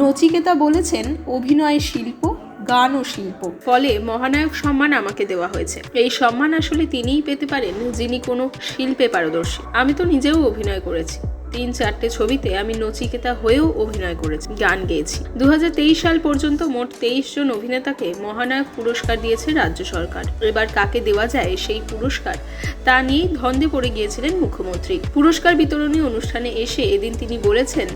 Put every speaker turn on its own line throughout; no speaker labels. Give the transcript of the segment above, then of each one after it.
নচিকেতা বলেছেন, অভিনয় শিল্প গান ও শিল্প।
ফলে মহানায়ক সম্মান আমাকে দেওয়া হয়েছে। এই সম্মান আসলে তিনিই পেতে পারেন যিনি কোনো শিল্পে পারদর্শী। আমি তো নিজেও অভিনয় করেছি। তিন চারটে ছবিতে আমি নচিকেতা হয়েও অভিনয় করেছি, গান গেয়েছি। দুহাজার তেইশ সাল পর্যন্ত মোট তেইশ জন অভিনেতাকে মহানায়ক পুরস্কার দিয়েছে রাজ্য সরকার। এবার কাকে দেওয়া যায় সেই পুরস্কার, তা নিয়েই ধন্দে পড়ে গিয়েছিলেন মুখ্যমন্ত্রী। পুরস্কার বিতরণী অনুষ্ঠানে এসে এদিন তিনি বলেছেন,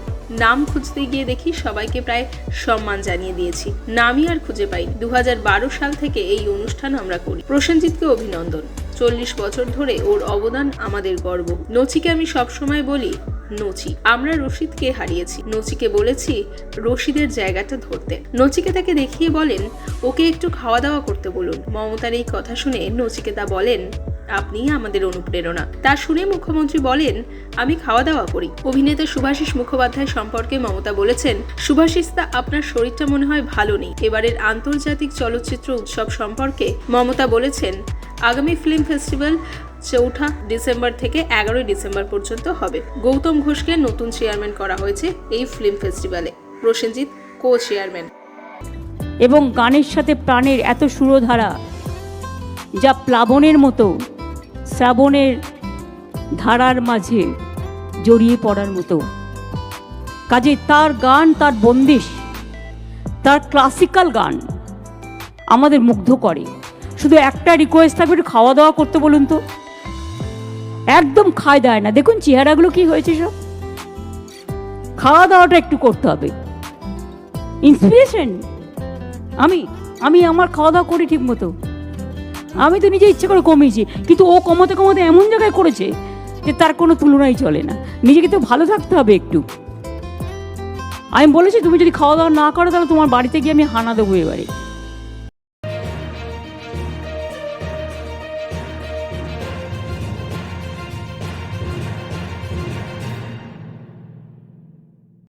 নাম খুঁজতে গিয়ে দেখি সবাইকে প্রায় সম্মান জানিয়ে দিয়েছি। নামই আর খুঁজে পাই দু হাজার বারো সাল থেকে এই অনুষ্ঠান আমরা করি। প্রসেনজিৎকে অভিনন্দন। চল্লিশ বছর ধরে ওর অবদান আমাদের গর্ব। নচিকে আমি সবসময় বলি নচি আমরা রশিদকে হারিয়েছি। নচিকে বলেছি, রশিদের জায়গাটা ধরতে। নচিকে তাকে দেখিয়ে বলেন, ওকে একটু খাওয়া দাওয়া করতে বলুন। মমতার এই কথা শুনে নচিকেতা বলেন আপনিই আমাদের অনুপ্রেরণা। তা শুনে মুখ্যমন্ত্রী বলেন, আমি খাওয়া দাওয়া করি। অভিনেতা সুভাষিস মুখোপাধ্যায় সম্পর্কে মমতা বলেছেন, সুভাষিস, তা আপনার শরীরটা মনে হয় ভালো নেই। এবারের আন্তর্জাতিক চলচ্চিত্র উৎসব সম্পর্কে মমতা বলেছেন আগামী ফিল্ম ফেস্টিভ্যাল চৌঠা ডিসেম্বর থেকে এগারোই ডিসেম্বর পর্যন্ত হবে। গৌতম ঘোষকে নতুন চেয়ারম্যান করা হয়েছে এই ফিল্ম ফেস্টিভ্যালে। প্রসেনজিৎ কো চেয়ারম্যান
এবং গানের সাথে প্রাণের এত সুরধারা যা প্লাবনের মতো শ্রাবণের ধারার মাঝে জড়িয়ে পড়ার মতো। কাজে তার গান, তার বন্দিশ, তার ক্লাসিক্যাল গান আমাদের মুগ্ধ করে। শুধু একটা রিকোয়েস্ট থাকবে, একটু খাওয়া দাওয়া করতে বলুন তো। একদম খায় দেয় না। দেখুন চেহারাগুলো কি হয়েছে সব। খাওয়া দাওয়াটা একটু করতে হবে। ইন্সপিরেশন আমি আমি আমার খাওয়া দাওয়া করি ঠিক মতো। আমি তো নিজে ইচ্ছে করে কমিয়েছি। কিন্তু ও কমাতে কমাতে এমন জায়গায় করেছে যে তার কোনো তুলনাই চলে না। নিজেকে তো ভালো থাকতে হবে একটু। আমি বলেছি, তুমি যদি খাওয়া দাওয়া না করো, তাহলে তোমার বাড়িতে গিয়ে আমি হানা দেবো এবারে।